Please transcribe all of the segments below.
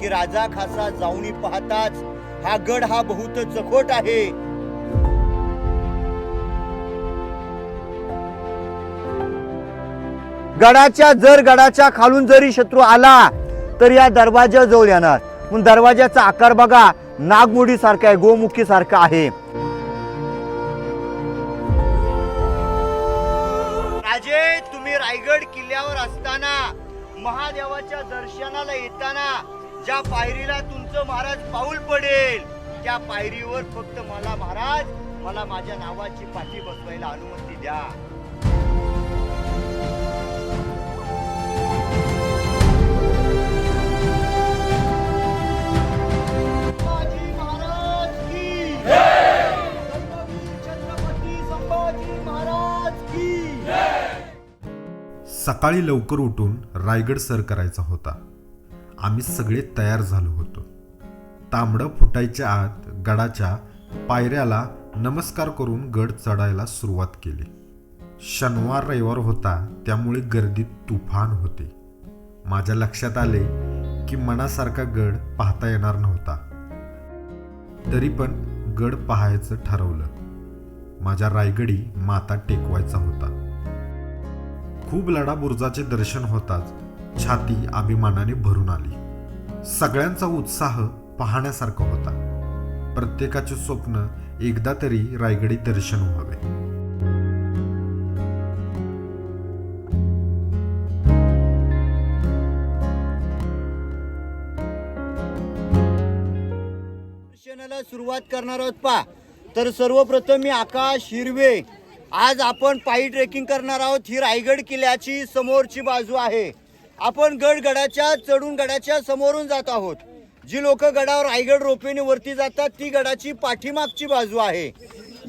की राजा खासा जाऊनी पाहताच हा गड हा बहुत चकोट आहे. गडाच्या जर गडाच्या खालून जरी शत्रू आला तर या दरवाजा येणार. म्हणून दरवाजाचा आकार बघा नागमोडी सारखा आहे गोमुखी सारखा आहे. राजे तुम्ही रायगड किल्ल्यावर असताना महादेवाच्या दर्शनाला येताना ज्या पायरीला तुमचं महाराज पाऊल पडेल त्या पायरीवर फक्त मला महाराज मला माझ्या नावाची पाठी बसवायला अनुमती द्या. सकाळी लवकर उठून रायगड सर करायचा होता. आम्ही सगळे तयार झालो होतो. तांबडं फुटायच्या आत गडाच्या पायऱ्याला नमस्कार करून गड चढायला सुरुवात केली. शनिवार रविवार होता त्यामुळे गर्दीत तुफान होते. माझ्या लक्षात आले की मनासारखा गड पाहता येणार नव्हता. तरी पण गड पाहायचं ठरवलं. माझ्या रायगडी माता टेकवायचा होता. खूप लढाबुर्जाचे दर्शन होताच छाती अभिमानाने भरून आली. सगळ्यांचा उत्साह पाहण्यासारखा होता. प्रत्येकाचे स्वप्न एकदा तरी रायगडी दर्शन व्हावे. दर्शनाला सुरुवात करणार आहोत पा तर सर्वप्रथम मी आकाश हिरवे. आज आपण पायी ट्रेकिंग करणार आहोत. ही रायगड किल्ल्याची समोरची बाजू आहे. आपण गडगडाच्या चढून गडाच्या समोरून जात आहोत. जी लोक गडावर रायगड रोपेने वरती जातात ती गडाची पाठीमागची बाजू आहे.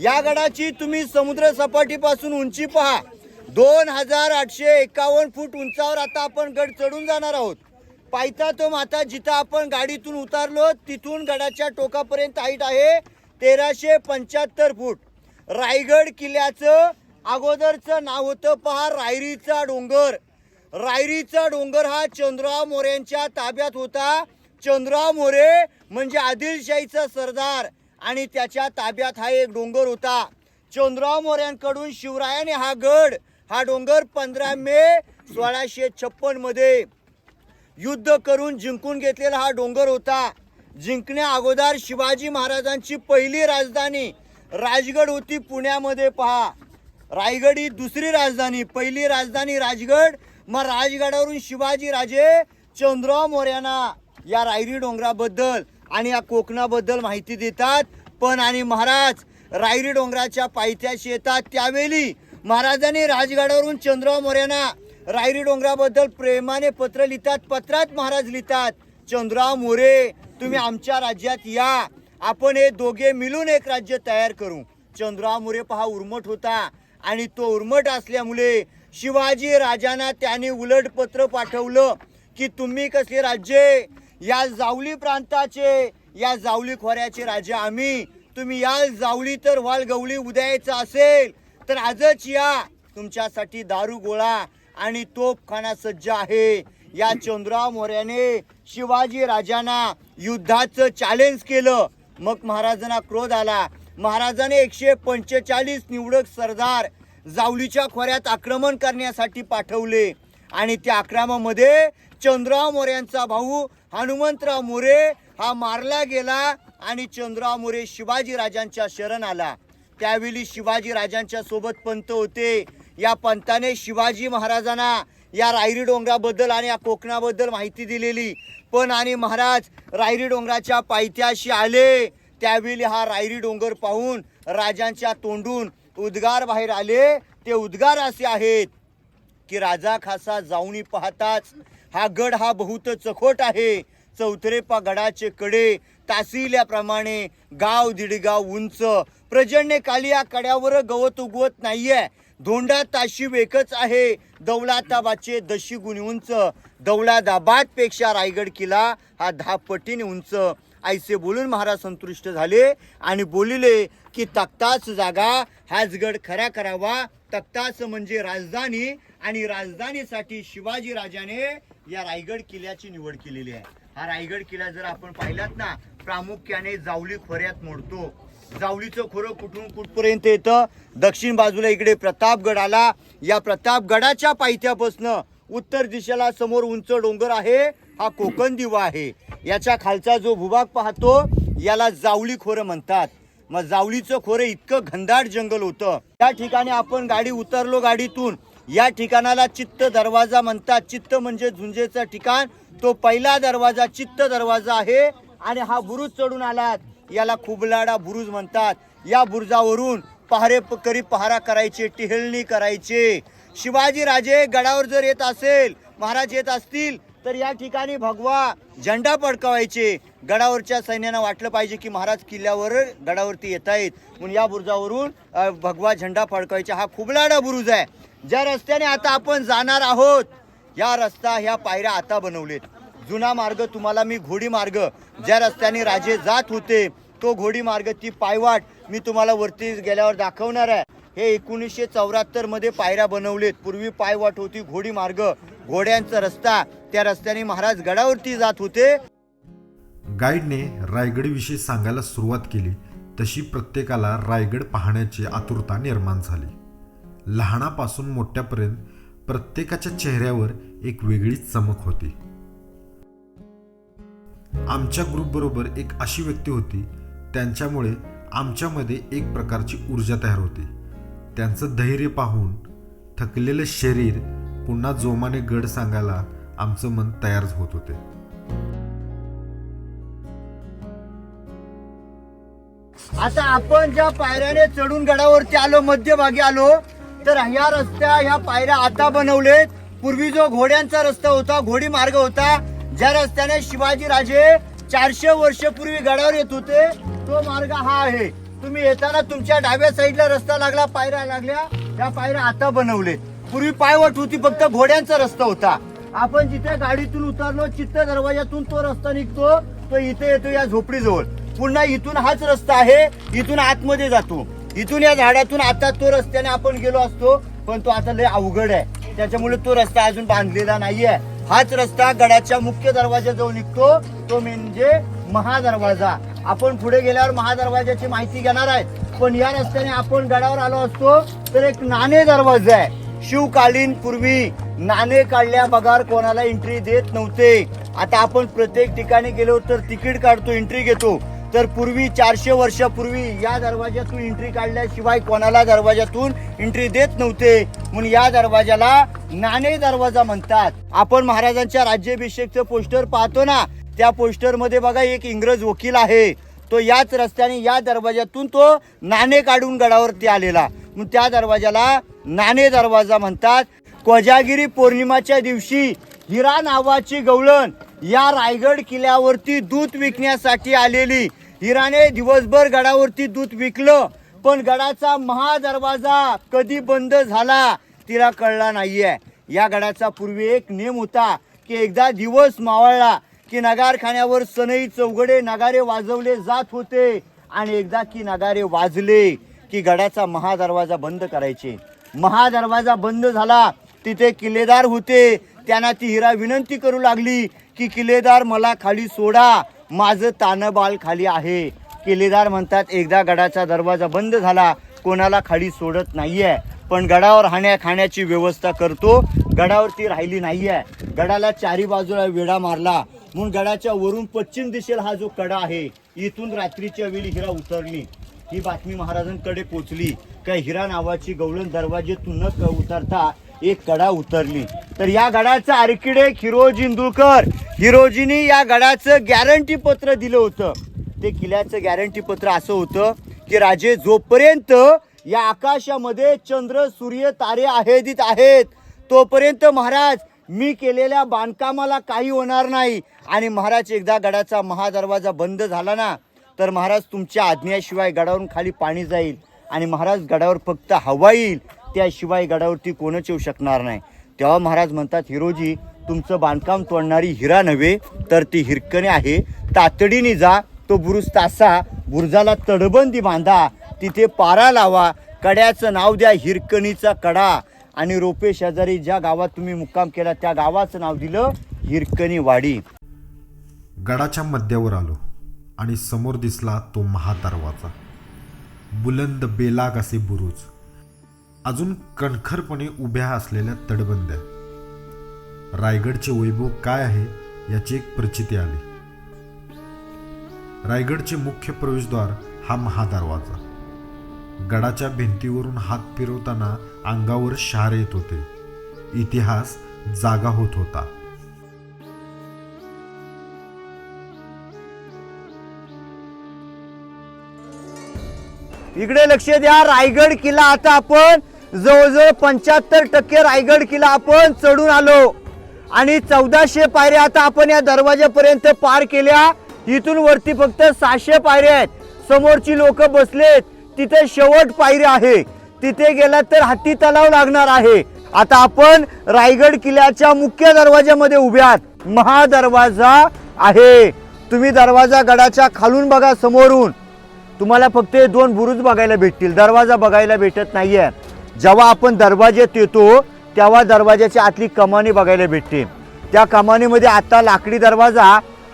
या गडाची तुम्ही समुद्र सपाटीपासून उंची पहा. दोन हजार आठशे एकावन्न फूट उंचावर आता आपण गड चढून जाणार आहोत. पायथा तो माता जिथं आपण गाडीतून उतारलो तिथून गडाच्या टोकापर्यंत हाईट आहे तेराशे पंच्याहत्तर फूट. रायगड किल्ल्याचं अगोदरचं नाव होतं पहा रायरीचा डोंगर. रायरीचा डोंगर हा चंद्रराव मोऱ्यांच्या ताब्यात होता. चंद्रराव मोरे म्हणजे आदिलशाहीचा सरदार आणि त्याच्या ताब्यात हा एक डोंगर होता. चंद्रराव मोऱ्यांकडून शिवरायाने हा गड हा डोंगर पंधरा मे सोळाशे छप्पनमध्ये युद्ध करून जिंकून घेतलेला हा डोंगर होता. जिंकण्या अगोदर शिवाजी महाराजांची पहिली राजधानी राजगड होती पुण्यामध्ये पहा. रायगड ही दुसरी राजधानी पहिली राजधानी राजगड मग राजगडावरून शिवाजी राजे चंद्रराव मोर्यांना या रायरी डोंगराबद्दल आणि या कोकणाबद्दल माहिती देतात. पण आणि महाराज रायरी डोंगराच्या पायथ्याशी येतात. त्यावेळी महाराजांनी राजगडावरून चंद्रराव मोर्यांना रायरी डोंगराबद्दल प्रेमाने पत्र लिहितात. पत्रात महाराज लिहितात चंद्रराव मोरे तुम्ही आमच्या राज्यात या. आपण हे दोघे मिळून एक राज्य तयार करू. चंद्रराव मोरे पहा उर्मट होता. आणि तो उर्मट असल्यामुळे शिवाजी राजांना त्याने उलट पत्र पाठवलं की तुम्ही कसले राज्य या जावली प्रांताचे या जावली खोऱ्याचे राजे आम्ही. तुम्ही या जावली तर व्हाल गवळी उद्यायचं असेल तर आजच या. तुमच्यासाठी दारू गोळा आणि तोफखाना सज्ज आहे. या चंद्रराव मोऱ्याने शिवाजी राजांना युद्धाचं चॅलेंज केलं. मग महाराजांना क्रोध आला. महाराजाने एकशे पंचेचाळीस निवडक सरदार जावलीच्या खोऱ्यात आक्रमण करण्यासाठी पाठवले. आणि त्या आक्रमामध्ये चंद्रराव मोऱ्यांचा भाऊ हनुमंतराव मोरे हा मारला गेला आणि चंद्रराव मोरे शिवाजीराजांच्या शरण आला. त्यावेळी शिवाजी राजांच्या सोबत पंत होते. या पंताने शिवाजी महाराजांना या रायरी डोंगराबद्दल आणि या कोकणाबद्दल माहिती दिलेली. पण आणि महाराज रायरी डोंगराच्या पायथ्याशी आले. त्यावेळी हा रायरी डोंगर पाहून राजांच्या तोंडून उद्गार बाहेर आले ते उद्गार असे आहेत की राजा खासा जाऊनी पाहताच हा गड हा बहुत चखोट आहे. चौथरेपा गडाचे कडे तासिल्याप्रमाणे गाव दिडगाव उंच. प्रजन्य काली या कड्यावर गवत उगवत नाहीये. धोंडा ताशी वेकच आहे. दौलाताबादचे दशी गुणी उंच. दौलादाबादपेक्षा रायगड किल्ला हा दहा पटीने उंच. ऐसे बोलून महाराज संतुष्ट झाले आणि बोलिले की तक्ताच जागा हाच गड खरा करावा. तक्ताच म्हणजे राजधानी आणि राजधानीसाठी शिवाजी राजाने या रायगड किल्ल्याची निवड केलेली आहे. हा रायगड किल्ला जर आपण पाहिलात ना प्रामुख्याने जावली खोऱ्यात मोडतो. जावलीचं खोरं कुठून कुठपर्यंत येतं? दक्षिण बाजूला इकडे प्रतापगड आला. या प्रतापगडाच्या पायथ्यापासनं उत्तर दिशेला समोर उंच डोंगर आहे. हा कोकण दिवा आहे. याच्या खालचा जो भूभाग पाहतो याला जावली खोरं म्हणतात. मग जावलीचं खोरं इतकं घनदाट जंगल होतं. त्या ठिकाणी आपण गाडी उतरलो गाडीतून. या ठिकाणाला चित्त दरवाजा म्हणतात. चित्त म्हणजे झुंजेचं ठिकाण. तो पहिला दरवाजा चित्त दरवाजा आहे आणि हा बुरुज चढून आलात. याला खुबलाडा बुरुज म्हणतात. या बुरुजावरून पहारे करी पहारा करायचे टिहलणी करायचे. शिवाजी राजे गडावर जर येत असेल महाराज येत असतील तर या ठिकाणी भगवा झेंडा फडकवायचे. गडावरच्या सैन्यानं वाटलं पाहिजे की महाराज किल्ल्यावर गडावरती येत आहेत म्हणून या बुरुजावरून भगवा झेंडा फडकवायचा हा खुबलाडा बुरुज आहे. ज्या रस्त्याने आता आपण जाणार आहोत या रस्ता ह्या पायऱ्या आता बनवलेत. जुना मार्ग तुम्हाला मी घोडी मार्ग ज्या रस्त्याने राजे जात होते तो घोडी मार्ग ती पायवाट मी तुम्हाला वरती गेल्यावर दाखवणार आहे. हे एकोणीसशे चौऱ्याहत्तरमध्ये पायऱ्या बनवलेत. पूर्वी पायवाट होती घोडी मार्ग. घोड्यांचा रस्ता त्या रस्त्याने महाराज गडावरती जात होते. गाईडने रायगडविषयी सांगायला सुरुवात केली. तशी प्रत्येकाला रायगड पाहण्याची आतुरता निर्माण झाली. लहानापासून मोठ्यापर्यंत प्रत्येकाच्या चेहऱ्यावर एक वेगळीच चमक होती. आमच्या ग्रुपबरोबर एक अशी व्यक्ती होती. त्यांच्यामुळे आमच्यामध्ये एक प्रकारची ऊर्जा तयार होती. त्यांचं धैर्य पाहून थकलेलं शरीर पुन्हा जोमाने गड सांगायला आमचं मन तयार होत होते. आता आपण ज्या पायऱ्याने चढून गडावरती आलो मध्यभागी आलो तर ह्या रस्त्या ह्या पायऱ्या आता बनवलेत. पूर्वी जो घोड्यांचा रस्ता होता घोडी मार्ग होता ज्या रस्त्याने शिवाजी राजे चारशे वर्षपूर्वी गडावर येत होते तो मार्ग हा आहे. तुम्ही येताना तुमच्या डाव्या साईडला रस्ता लागला पायऱ्या लागल्या त्या पायऱ्या आता बनवलेत. पूर्वी पायवट होती फक्त घोड्यांचा रस्ता होता. आपण जिथे गाडीतून उतरलो चित्त दरवाजातून तो रस्ता निघतो तो इथे येतो या झोपडीजवळ. पुन्हा इथून हाच रस्ता आहे इथून आतमध्ये जातो. इथून या झाडातून आता तो रस्त्याने आपण गेलो असतो पण तो आता लय अवघड आहे. त्याच्यामुळे तो रस्ता अजून बांधलेला नाहीये. हाच रस्ता गडाच्या मुख्य दरवाजाजवळ निघतो तो म्हणजे महादरवाजा. आपण पुढे गेल्यावर महादरवाजाची माहिती घेणार आहे पण या रस्त्याने आपण गडावर आलो असतो तर एक नाणे दरवाजा आहे. शिवकालीन पूर्वी नाणे काढल्या बघार कोणाला एंट्री देत नव्हते. आता आपण प्रत्येक ठिकाणी गेलो तर तिकीट काढतो एंट्री घेतो. तर पूर्वी चारशे वर्षापूर्वी या दरवाजातून एंट्री काढल्याशिवाय कोणाला दरवाजातून एंट्री देत नव्हते. म्हणून या दरवाजाला नाणे दरवाजा म्हणतात. आपण महाराजांच्या राज्याभिषेकचं पोस्टर पाहतो ना त्या पोस्टरमध्ये बघा एक इंग्रज वकील आहे. तो याच रस्त्याने या दरवाजातून तो नाणे काढून गडावरती आलेला. मग त्या दरवाजाला नाणे दरवाजा म्हणतात. कोजागिरी पौर्णिमाच्या दिवशी हिरा नावाची गवळण या रायगड किल्ल्यावरती दूध विकण्यासाठी आलेली. हिराने दिवसभर गडावरती दूध विकलं पण गडाचा महादरवाजा कधी बंद झाला तिला कळला नाहीये. या गडाचा पूर्वी एक नेम होता की एकदा दिवस मावळला की नगारखान्यावर सनई चौघडे नगारे वाजवले जात होते आणि एकदा की नगारे वाजले. की गडाचा महादरवाजा बंद करायचे. महादरवाजा बंद झाला तिथे किल्लेदार होते. त्यांना ती हिरा विनंती करू लागली की किल्लेदार मला खाली सोडा माझं तानबाल खाली आहे. किल्लेदार म्हणतात एकदा गडाचा दरवाजा बंद झाला कोणाला खाली सोडत नाही आहे पण गडावर राहण्या खाण्याची व्यवस्था करतो गडावरती राहिली नाही आहे गडाला चारी बाजूला वेढा मारला. म्हणून गडाच्या वरून पश्चिम दिशेला हा जो कडा आहे इथून रात्रीच्या वेळी हिरा उतरली. ही बातमी महाराजांकडे पोचली. काय हिरा नावाची गवळण दरवाजेतून न उतरता एक गडा उतरली. तर या गडाचं आरकिडे हिरोजी इंदुळकर हिरोजीनी या गडाचं गॅरंटी पत्र दिलं होतं. ते किल्ल्याचं गॅरंटी पत्र असं होतं की राजे जोपर्यंत या आकाशामध्ये चंद्र सूर्य तारे आहेदित आहेत तोपर्यंत महाराज मी केलेल्या बांधकामाला काही होणार नाही. आणि महाराज एकदा गडाचा महादरवाजा बंद झाला ना तर महाराज तुमच्या आज्ञाशिवाय गडावरून खाली पाणी जाईल आणि महाराज गडावर फक्त हवा येईल त्याशिवाय गडावरती कोणच येऊ शकणार नाही. तेव्हा महाराज म्हणतात हिरोजी तुमचं बांधकाम तोडणारी हिरा नव्हे तर ती हिरकणे आहे. तातडीने जा तो बुरुज तासा बुरुजाला तडबंदी बांधा तिथे पारा लावा कड्याचं नाव द्या हिरकणीचा कडा. आणि रोपे शेजारी ज्या गावात तुम्ही मुक्काम केला त्या गावाचं नाव दिलं हिरकणी वाडी गडाच्या मध्यावर आलो. आणि समोर दिसला तो महादरवाजा. बुलंद बेलाग असे बुरुज. अजून कणखरपणे उभ्या असलेल्या तडबंद्या रायगडचे वैभव काय आहे याची एक प्रचिती आली. रायगडचे मुख्य प्रवेशद्वार हा महादरवाजा. गडाच्या भिंतीवरून हात फिरवताना अंगावर शार येत होते. इतिहास जागा होत होता. इकडे लक्ष द्या रायगड किल्ला आता आपण जवळजवळ पंच्याहत्तर टक्के रायगड किल्ला आपण चढून आलो. आणि चौदाशे पायऱ्या आता आपण या दरवाजापर्यंत पार केल्या. इथून वरती फक्त सहाशे पायऱ्या आहेत. समोरची लोक बसलेत. तिथे शेवट पायरी आहे. तिथे गेला तर हत्ती तलाव लागणार आहे. आता आपण रायगड किल्ल्याच्या मुख्य दरवाजामध्ये उभे आहात महादरवाजा आहे. तुम्ही दरवाजा गडाच्या खालून बघा समोरून. तुम्हाला फक्त हे दोन बुरुज बघायला भेटतील. दरवाजा बघायला भेटत नाही आहे जेव्हा आपण दरवाज्यात येतो तेव्हा दरवाज्याची आतली कमानी बघायला भेटते. त्या कमानीमध्ये आत्ता लाकडी दरवाजा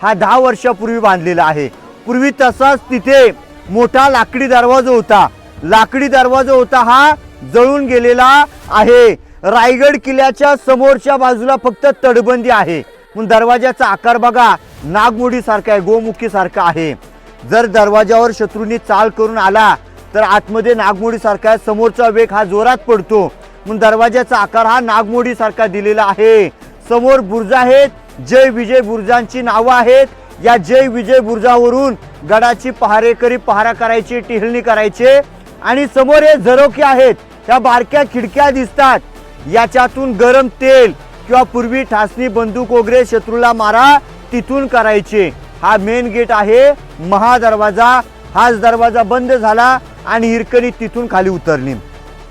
हा दहा वर्षापूर्वी बांधलेला आहे. पूर्वी तसाच तिथे मोठा लाकडी दरवाजा होता. लाकडी दरवाजा होता हा जळून गेलेला आहे. रायगड किल्ल्याच्या समोरच्या बाजूला फक्त तटबंदी आहे. पण दरवाजाचा आकार बघा. नागमोडी सारखा आहे गोमुखी सारखा आहे. जर दरवाजावर शत्रूंनी चाल करून आला तर आतमध्ये नागमोडीसारखा समोरचा वेग हा जोरात पडतो. म्हणून दरवाजाचा आकार हा नागमोडीसारखा दिलेला आहे. समोर बुर्ज आहेत जय विजय बुर्जांची नावं आहेत. या जय विजय बुर्जावरून गडाची पहारेकरी पहारा करायची टिहळणी करायचे. आणि समोर हे झरोके आहेत त्या बारक्या खिडक्या दिसतात. याच्यातून गरम तेल किंवा पूर्वी ठासणी बंदूक वगैरे शत्रूला मारा तिथून करायचे. हा मेन गेट आहे. महादरवाजा. हाच दरवाजा बंद झाला आणि हिरकणी तिथून खाली उतरली.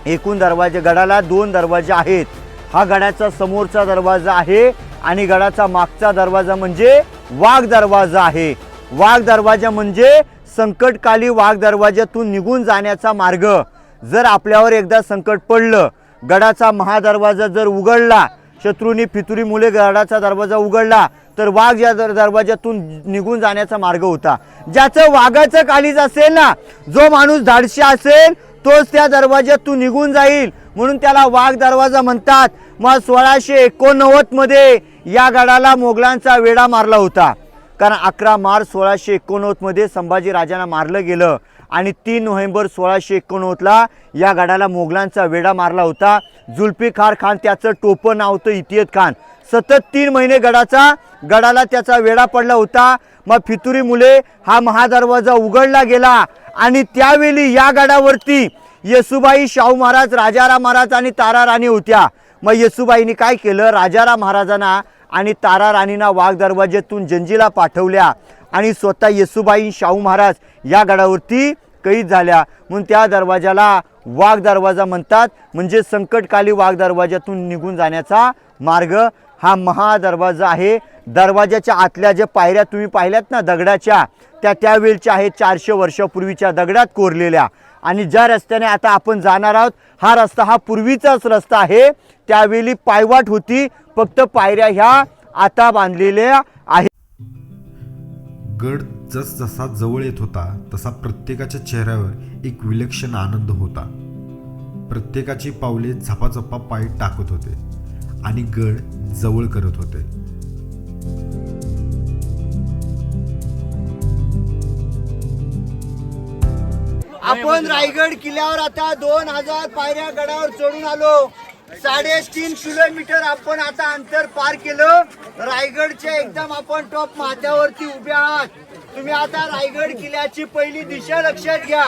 एकूण दरवाजे गडाला दोन दरवाजे आहेत. हा गडाचा समोरचा दरवाजा आहे आणि गडाचा मागचा दरवाजा म्हणजे वाघ दरवाजा आहे. वाघ दरवाजा म्हणजे संकटकाली वाघ दरवाज्यातून निघून जाण्याचा मार्ग. जर आपल्यावर एकदा संकट पडलं गडाचा महादरवाजा जर उघडला शत्रूंनी फितुरी मुले गडाचा दरवाजा उघडला तर वाघ या दरवाज्यातून निघून जाण्याचा मार्ग होता. ज्याचं वाघाचं कालीज असेल ना जो माणूस धाडशी असेल तोच त्या दरवाज्यातून निघून जाईल. म्हणून त्याला वाघ दरवाजा म्हणतात. मग सोळाशे एकोणनव्वदमध्ये या गडाला मोगलांचा वेढा मारला होता. कारण अकरा मार्च सोळाशे एकोणनव्वदमध्ये संभाजी राजांना मारलं गेलं. आणि तीन नोव्हेंबर सोळाशे एकोणनव्वदला या गडाला मोगलांचा वेढा मारला होता. जुल्फिकार खान त्याचं टोपं नाव होतं इतियत खान. सतत तीन महिने गडाचा गडाला त्याचा वेढा पडला होता. मग फितुरी मुले हा महादरवाजा उघडला गेला आणि त्यावेळी या गडावरती येसुबाई शाहू महाराज राजाराम महाराज आणि तारा राणी होत्या. मग येसुबाईंनी काय केलं? राजाराम महाराजांना आणि तारा राणींना वाघ दरवाज्यातून जंजीला पाठवल्या आणि स्वतः येसुबाई शाहू महाराज या गडावरती कैद झाल्या. म्हणून त्या दरवाजाला वाघ दरवाजा म्हणतात. म्हणजे संकटकाली वाघ दरवाज्यातून निघून जाण्याचा मार्ग हा महादरवाजा आहे. दरवाजाच्या आतल्या ज्या पायऱ्या तुम्ही पाहिल्यात ना दगडाच्या त्या त्यावेळच्या आहेत चारशे वर्षापूर्वीच्या दगडात कोरलेल्या. आणि ज्या रस्त्याने आता आपण जाणार आहोत हा रस्ता हा पूर्वीचाच रस्ता आहे. त्यावेळी पायवाट होती फक्त पायऱ्या ह्या आता बांधलेल्या आहेत. गड जसजसा जवळ येत होता तसा प्रत्येकाच्या चेहऱ्यावर एक विलक्षण आनंद होता. प्रत्येकाची पावले झपाझपा पाय टाकत होते आणि गड जवळ करत होते. आपण रायगड किल्ल्यावर आता दोन हजार पायऱ्या गडावर चढून आलो. साडेतीन किलोमीटर आपण आता अंतर पार केलं. रायगडच्या एकदम आपण टॉप माथ्यावरती उभे आहात. तुम्ही आता रायगड किल्ल्याची पहिली दिशा लक्षात घ्या.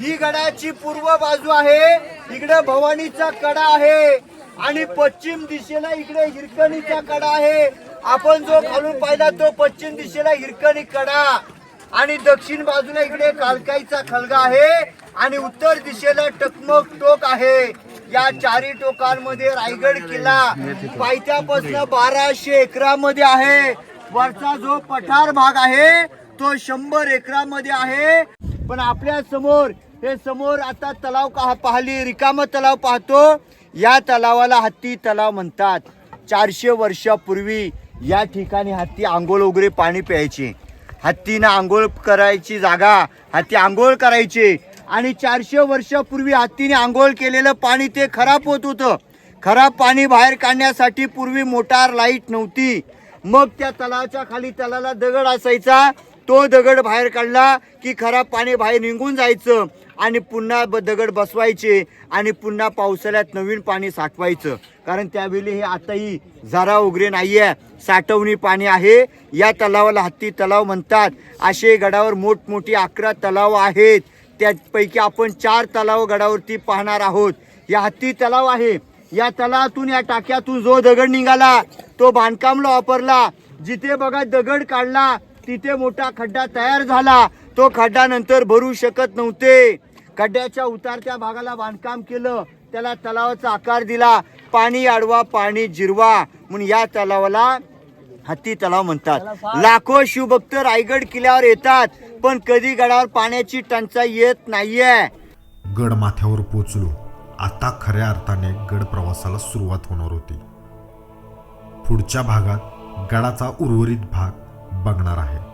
ही गडाची पूर्व बाजू आहे. इकडे भवानीचा कडा आहे. आणि पश्चिम दिशेला इकडे हिरकणीचा कडा आहे. आपण जो खालून पाहिला तो पश्चिम दिशेला हिरकणी कडा. आणि दक्षिण बाजूला इकडे कालकाईचा खलगा आहे. आणि उत्तर दिशेला टकमक टोक आहे. या चारी टोकांमध्ये रायगड किल्ला पायथ्यापासून बाराशे एकरामध्ये आहे. वरचा जो पठार भाग आहे तो शंभर एकरामध्ये आहे. पण आपल्यासमोर हे समोर आता तलाव का पाहली रिकाम तलाव पाहतो. या तलावाला हत्ती तलाव म्हणतात. चारशे वर्षापूर्वी या ठिकाणी हत्ती आंघोळ वगैरे पाणी प्यायचे. हत्तीनं आंघोळ करायची जागा हत्ती आंघोळ करायचे. आणि चारशे वर्षापूर्वी हत्तीने आंघोळ केलेलं पाणी ते खराब होत होतं. खराब पाणी बाहेर काढण्यासाठी पूर्वी मोटार लाइट नव्हती. मग त्या तलावाच्या खाली तलाला दगड असायचा. तो दगड बाहेर काढला की खराब पाणी बाहेर निघून जायचं आणि पुन्हा ब- दगड बसवायचे आणि पुन्हा पावसाळ्यात नवीन पाणी साठवायचं. कारण त्यावेळी हे आताही झरा वगैरे आहे साठवणी पाणी आहे. या तलावाला हत्ती तलाव म्हणतात. असे गडावर मोठमोठी अकरा तलाव आहेत. त्यापैकी आपण चार तलाव गडावरती पाहणार आहोत. या हत्ती तलाव आहे. या तलावातून या टाक्यातून जो दगड निघाला तो बांधकामला वापरला. जिथे बघा दगड काढला तिथे मोठा खड्डा तयार झाला. तो खड्डा नंतर भरू शकत नव्हते. खड्ड्याच्या उतारत्या भागाला बांधकाम केलं. त्याला तलावाचा आकार दिला. पाणी आडवा पाणी जिरवा. म्हणून या तलावाला हत्ती तलाव म्हणतात. लाखो शिवभक्त रायगड किल्ल्यावर येतात पण कधी गडावर पाण्याची टंचाई येत नाहीये. गड माथ्यावर पोचलो. आता खऱ्या अर्थाने गड प्रवासाला सुरुवात होणार होती. पुढच्या भागात गडाचा उर्वरित भाग बघणार आहे.